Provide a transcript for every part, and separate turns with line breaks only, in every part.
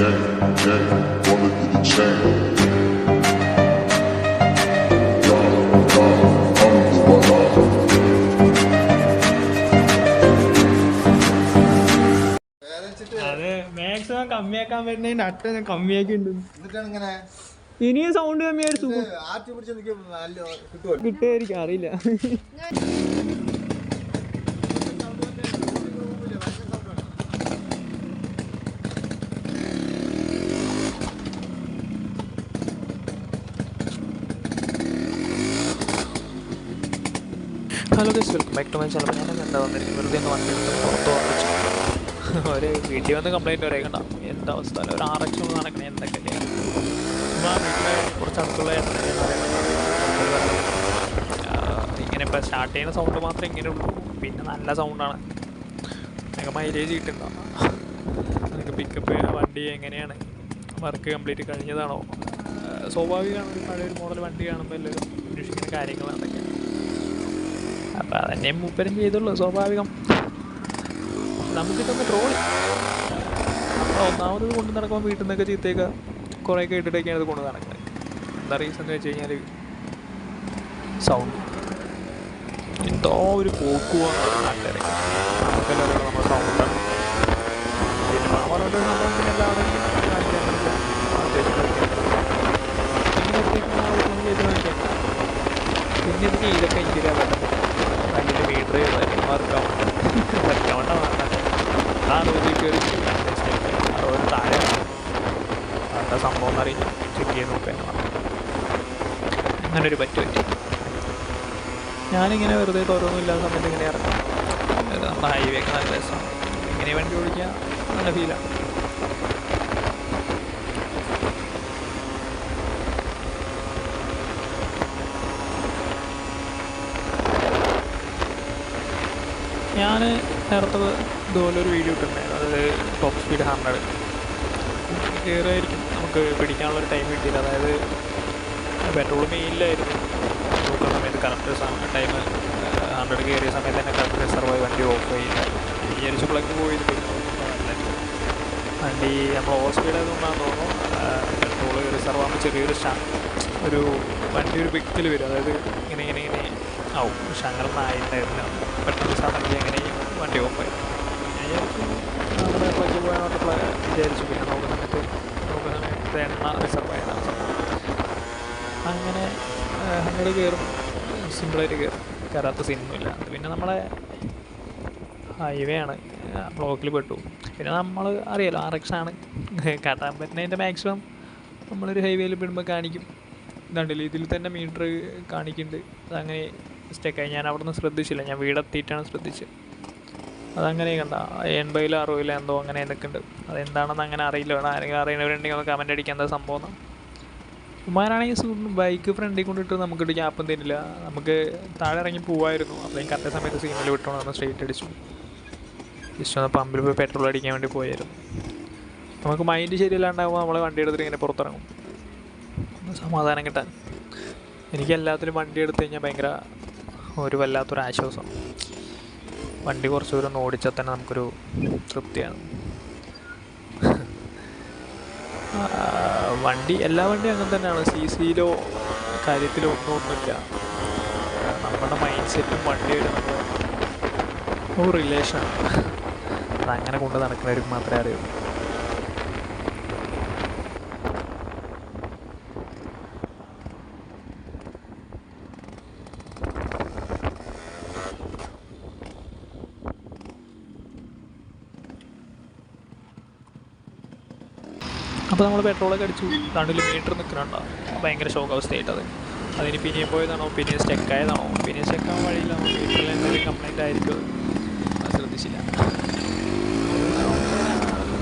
gang, gang, wanna get a chain. Y'all, y'all, I'm the one
അത് maximum കമ്മിയാക്കാൻ പറ്റുന്ന നട്ട ഞാൻ കമ്മിയാക്കിയിട്ടുണ്ട് ഇനിയും സൗണ്ട് കമ്മിയായിട്ട് കിട്ടുമായിരിക്കും അറിയില്ല
hello guys welcome back to my channel. ഞാൻ എന്താ വന്നിരിക്കും വെറുതെ ഒന്ന് വണ്ടി പുറത്ത് വന്നിച്ചു ഒരു വീട്ടിൽ വന്ന് കംപ്ലൈന്റ് പറയണ്ട എന്താ അവസ്ഥ? അല്ല ഒരു ആർ എക്സ് നടക്കണേ എന്തൊക്കെ വീട്ടിലെ കുറച്ച് അടുത്തുള്ള ഇങ്ങനെ ഇപ്പോൾ സ്റ്റാർട്ട് ചെയ്യുന്ന സൗണ്ട് മാത്രമേ ഇങ്ങനെ ഉള്ളൂ. പിന്നെ നല്ല സൗണ്ടാണ് നിങ്ങൾക്ക് മൈലേജ് കിട്ടുന്നുണ്ടോ നിങ്ങൾക്ക് പിക്കപ്പ് വണ്ടി എങ്ങനെയാണ്? വർക്ക് കംപ്ലീറ്റ് കഴിഞ്ഞതാണോ? സ്വാഭാവികമാണ് ഒരു പഴയ ഒരു മോഡൽ വണ്ടി കാണുമ്പോൾ എല്ലാവരും അന്വേഷിക്കുന്ന കാര്യങ്ങളാണ് അതൊക്കെ. അപ്പം അതന്നെ മൂപ്പരും ചെയ്തുള്ളൂ സ്വാഭാവികം. നമുക്കിതൊക്കെ ട്രോളി നമ്മൾ ഒന്നാമത് കൊണ്ട് നടക്കുമ്പോൾ വീട്ടിൽ നിന്നൊക്കെ ചീത്തയൊക്കെ കുറേ കേട്ടിട്ടൊക്കെയാണ് ഇത് കൊണ്ട് നടക്കുന്നത് എന്താ റീസൺ എന്ന് വെച്ച് കഴിഞ്ഞാൽ സൗണ്ട് എന്തോ ഒരു പോക്കുവാണ് പിന്നെ എനിക്ക് ഇതൊക്കെ എനിക്കൊരു അബദ്ധം അതിന്റെ മീറ്റർ വർക്കാം വർക്കാവണ്ട ആ അറുപതിൽ കയറി അറുപത് താഴെ എന്താ സംഭവം എന്നറിയില്ല ചെക്ക് ചെയ്ത് നോക്കാൻ അങ്ങനെ ഒരു പറ്റു പറ്റി. ഞാനിങ്ങനെ വെറുതെ തോരൊന്നുമില്ലാത്ത സമയത്ത് ഇങ്ങനെ ഇറങ്ങും. നമ്മുടെ ഹൈവേ ഒക്കെ നല്ല രസമാണ്. ഇങ്ങനെ വണ്ടി ഓടിക്കാൻ നല്ല ഫീലാണ് ഞാൻ നേരത്തെ ഇതുപോലെ ഒരു വീഡിയോ ഇട്ടിട്ടുണ്ടായിരുന്നു. അത് ടോപ്പ് സ്പീഡ് ഹൺഡ്രഡ് കയറുമായിരിക്കും. നമുക്ക് പിടിക്കാനുള്ള ഒരു ടൈം കിട്ടിയില്ല. അതായത് പെട്രോൾ മെയിനിലായിരുന്നു നോക്കുന്ന സമയത്ത് കറക്റ്റ് ടൈം ഹൺഡ്രഡ് കയറിയ സമയത്ത് തന്നെ കറക്റ്റ് റിസർവായി വണ്ടി ഓഫ് ആയില്ല. വിചാരിച്ചു പ്ലഗ് പോയത് വണ്ടി നമ്മൾ ഓവർ സ്പീഡ് ആയതുകൊണ്ടാണെന്ന് തോന്നുന്നു. പെട്രോൾ റിസർവ് ആകുമ്പോൾ ചെറിയൊരു ഷാ ഒരു വണ്ടി ഒരു വിക്കിൽ വരും. അതായത് ഇങ്ങനെ ഇങ്ങനെ ഇങ്ങനെ ആവും. ആയിട്ടുണ്ടായിരുന്നില്ല പെട്ടെന്ന് സഡൻലി എങ്ങനെയും വണ്ടി ഓഫായി വിചാരിച്ചു പിന്നെ നോക്കുന്ന സമയത്ത് എണ്ണ റിസർവ് ആയതാണ് അങ്ങനെ അങ്ങോട്ട് കയറും. സിമ്പിളായിട്ട് കയറും. കയറാത്ത സീനൊന്നുമില്ല അത് പിന്നെ നമ്മളെ ഹൈവേ ആണ്. ബ്ലോക്കിൽ പെട്ടു. പിന്നെ നമ്മൾ അറിയാലോ ആർ എക്സ് ആണ്. കാട്ടാൻ പറ്റുന്നതിന്റെ മാക്സിമം നമ്മളൊരു ഹൈവേയിൽ പെടുമ്പോൾ കാണിക്കും. ഇതുണ്ടല്ലോ ഇതിൽ തന്നെ മീറ്റർ കാണിക്കുന്നുണ്ട്. അതങ്ങനെ സ്റ്റെക്കായി ഞാൻ അവിടെ നിന്ന് ശ്രദ്ധിച്ചില്ല. ഞാൻ വീടെത്തിയിട്ടാണ് ശ്രദ്ധിച്ചത്. അതങ്ങനെ കണ്ട എൺപതിലോ അറുപതിലോ എന്തോ അങ്ങനെ എന്തൊക്കെ ഉണ്ട്. അതെന്താണെന്ന് അങ്ങനെ അറിയില്ല. വേണം ആരെങ്കിലും അറിയുന്നവരുണ്ടെങ്കിൽ ഒന്ന് കമന്റ് അടിക്കാൻ എന്താ സംഭവം ഉമ്മാനാണെങ്കിൽ ബൈക്ക് ഫ്രണ്ടിൽ കൊണ്ടിട്ട് നമുക്കൊരു ഗ്യാപ്പും തരില്ല. നമുക്ക് താഴെ ഇറങ്ങി പോവായിരുന്നു. അപ്പം കറക്റ്റ് സമയത്ത് സിഗ്നൽ വിട്ടോണ്ട് സ്ട്രേറ്റ് അടിച്ചു. ജസ്റ്റ് ഒന്ന് പമ്പിൽ പോയി പെട്രോൾ അടിക്കാൻ വേണ്ടി പോയായിരുന്നു. നമുക്ക് മൈൻഡ് ശരിയല്ലാണ്ടാകുമ്പോൾ നമ്മൾ വണ്ടി എടുത്തിട്ട് ഇങ്ങനെ പുറത്തിറങ്ങും. സമാധാനം കിട്ടാൻ. എനിക്ക് എല്ലാത്തിലും വണ്ടി എടുത്തു കഴിഞ്ഞാൽ ഭയങ്കര ഒരു വല്ലാത്തൊരു ആശ്വാസം വണ്ടി കുറച്ച് ദൂരം ഓടിച്ചാൽ തന്നെ നമുക്കൊരു തൃപ്തിയാണ്. വണ്ടി എല്ലാ വണ്ടിയും അങ്ങനെ തന്നെയാണ്. സി സിയിലോ കാര്യത്തിലോ ഒന്നും ഒന്നുമില്ല. നമ്മുടെ മൈൻഡ് സെറ്റും വണ്ടിയുടെ ഒരു റിലേഷൻ അതങ്ങനെ കൊണ്ട് നടക്കുന്നവർക്ക് മാത്രമേ അറിയൂ അപ്പോൾ നമ്മൾ പെട്രോളൊക്കെ അടിച്ചു. രണ്ടിൽ മീറ്റർ നിൽക്കുന്നുണ്ടോ ഭയങ്കര ശോകാവസ്ഥയായിട്ട് അത്. അതിന് പിന്നെയും പോയതാണോ? പിന്നെ സ്റ്റെക്ക് ആയതാണോ? പിന്നെ സ്റ്റെക്ക് ആവാൻ വഴിയില്ലാണോ മീറ്ററിൽ എന്തെങ്കിലും കംപ്ലൈന്റ് ആയിരിക്കും. അത്. ശ്രദ്ധിച്ചില്ല.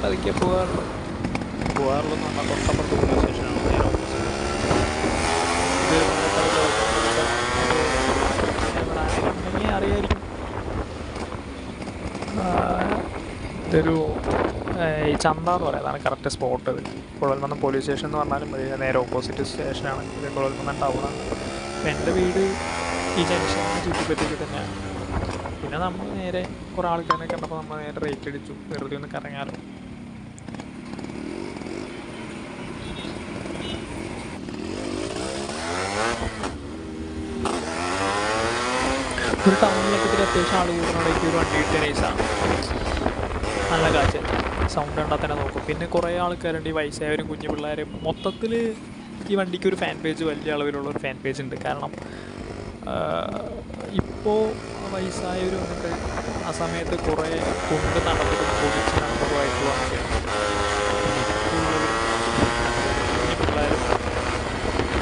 പതുക്കെ പോകാറുള്ളൂ. പോകാറുള്ളൂ പറഞ്ഞാൽ തൊട്ടപ്പുറത്ത് പോലീസ് സ്റ്റേഷനാണ് ഞാൻ ആരെങ്കിലും അറിയായിരിക്കും. ഇതൊരു ചന്ത എന്ന് പറയുന്നതാണ് കറക്റ്റ് സ്പോട്ട് ഇത്. കുഴൽമന്നം പോലീസ് സ്റ്റേഷൻ എന്ന് പറഞ്ഞാലും മതി. നേരെ ഓപ്പോസിറ്റ് സ്റ്റേഷനാണ് ഇത് കുഴൽമന്നം ടൗണാണ് അപ്പം എന്റെ വീട് ഈ ജംഗ്ഷനിൽ ചുറ്റിപ്പറ്റിയൊക്കെ തന്നെയാണ്. പിന്നെ നമ്മൾ നേരെ കുറേ ആൾക്കാരെ കണ്ടപ്പോൾ നമ്മൾ നേരെ റേറ്റ് അടിച്ചു. വെറുതെ ഒന്ന് കറങ്ങാലോ. ഒരു ടൗണിലൊക്കെ ഇത്തിരി അത്യാവശ്യം ആൾ കൂടുന്നവിടേക്ക് ഒരു വണ്ടി കിട്ടിയ നൈസാണ് നല്ല കാഴ്ച സൗണ്ട് ഉണ്ടാ തന്നെ നോക്കും. പിന്നെ കുറേ ആൾക്കാരുണ്ട് ഈ വയസ്സായവരും കുഞ്ഞു പിള്ളേരും. മൊത്തത്തിൽ ഈ വണ്ടിക്ക് ഒരു ഫാൻ പേജ് വലിയ അളവിലുള്ള ഒരു ഫാൻ പേജ് ഉണ്ട്. കാരണം ഇപ്പോൾ വയസ്സായവരും വന്നിട്ട് ആ സമയത്ത് കുറേ കൊണ്ട് നടന്നതും പൊടിച്ച് നടന്നതുമായിട്ടുള്ള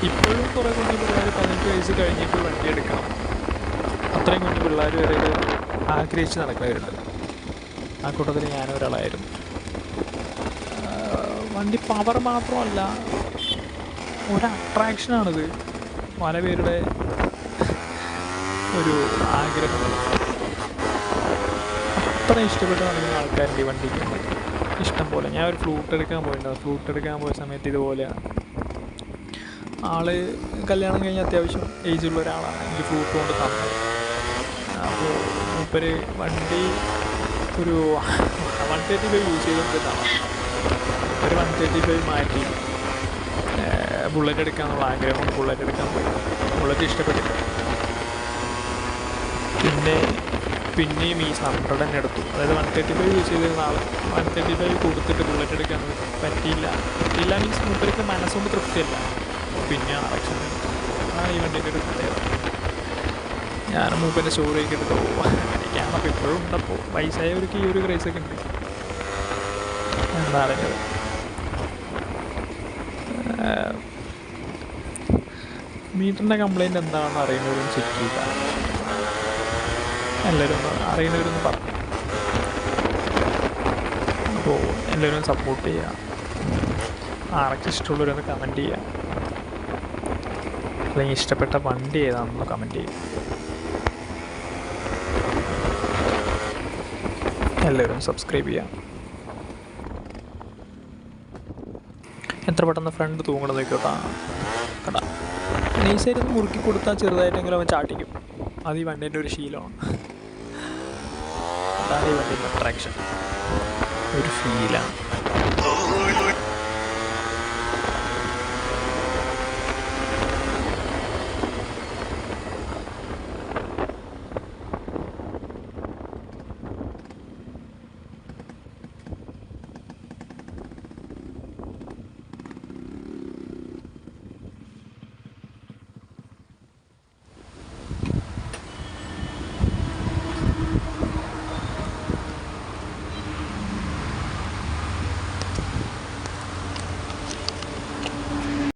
ഇപ്പോഴും കുറേ കുഞ്ഞു പിള്ളേർ പതിനെട്ട് വയസ്സ് കഴിഞ്ഞിട്ട് വണ്ടി എടുക്കണം. അത്രയും കുഞ്ഞു പിള്ളേർ വരെ ആഗ്രഹിച്ച് നടക്കുന്നവരുണ്ട്. ആ കൂട്ടത്തിൽ ഞാനൊരാളായിരുന്നു. വണ്ടി പവർ മാത്രമല്ല ഒരു അട്രാക്ഷനാണിത് പല പേരുടെ ഒരു ആഗ്രഹം. അത്ര ഇഷ്ടപ്പെട്ട് ആൾക്കാരുണ്ട് ഈ വണ്ടിക്ക്. ഇഷ്ടം പോലെ. ഞാൻ ഒരു ഫ്ലൂട്ട് എടുക്കാൻ പോയിട്ടുണ്ട്. ഫ്ലൂട്ട് എടുക്കാൻ പോയ സമയത്ത് ഇതുപോലെയാണ് ആൾ കല്യാണം കഴിഞ്ഞ അത്യാവശ്യം ഏജ് ഉള്ള ഒരാളാണ്. എനിക്ക് ഫ്ലൂട്ട് കൊണ്ട് തന്നത് അപ്പോൾ മൂപ്പര് വണ്ടി ഒരു വൺ തേർട്ടി ഫൈവ് യൂസ് ചെയ്തുകൊണ്ടിരുന്നതാണ്. ഒരു വൺ തേർട്ടി ഫൈവ് മാറ്റി. ബുള്ളറ്റ് എടുക്കാനുള്ള ആഗ്രഹം ബുള്ളറ്റ് എടുക്കാൻ ബുള്ളറ്റ് ഇഷ്ടപ്പെട്ടില്ല. പിന്നെ പിന്നെയും ഈ ഹൺഡ്രഡ് തന്നെ എടുത്തു. അതായത് വൺ തേർട്ടി ഫൈവ് യൂസ് ചെയ്തിരുന്ന ആൾ വൺ തേർട്ടി ഫൈവ് കൊടുത്തിട്ട് ബുള്ളറ്റ് എടുക്കാൻ പറ്റിയില്ല. പറ്റിയില്ല മീൻസ് മൂപ്പർക്ക് മനസ്സുകൊണ്ട് തൃപ്തിയല്ല. പിന്നെ ഇലക്ഷൻ ആ ഈ വണ്ടിയൊക്കെ ഒരു പ്രത്യേകത ഞാൻ മൂപ്പന്റെ സ്റ്റോറിയൊക്കെ എടുത്തു അങ്ങനെയൊക്കെയാണ്. അപ്പോൾ ഇപ്പോഴും ഉണ്ടപ്പോൾ വയസ്സായവർക്ക് ഈ ഒരു ക്രൈസൊക്കെ ഉണ്ട്. എന്താ അറിഞ്ഞത്? മീറ്ററിന്റെ കംപ്ലയിന്റ് എന്താണെന്ന് അറിയുന്നവരും ചെക്ക് ചെയ്യുക എല്ലാവരും ഒന്ന് അറിയുന്നവരൊന്ന് പറഞ്ഞു അപ്പോൾ എല്ലാവരും സപ്പോർട്ട് ചെയ്യുക ആരൊക്കെ ഇഷ്ടമുള്ളവരൊന്ന് കമന്റ് ചെയ്യുക അല്ലെങ്കിൽ ഇഷ്ടപ്പെട്ട വണ്ടി ഏതാണെന്ന് കമന്റ് ചെയ്യുക എല്ലാവരും സബ്സ്ക്രൈബ് ചെയ്യാം. എത്ര പെട്ടെന്ന് ഫ്രണ്ട് തൂങ്ങണത് നോക്കിയോട്ടാ കടാ ഒന്ന് മുറുക്കി കൊടുത്താൽ ചെറുതായിട്ടെങ്കിലും അവൻ ചാട്ടിക്കും അത് ഈ വണ്ടീന്റെ ഒരു ശീലമാണ്. അതാണ് ഈ വണ്ടീന്റെ അട്രാക്ഷൻ ഒരു ഫീലാണ്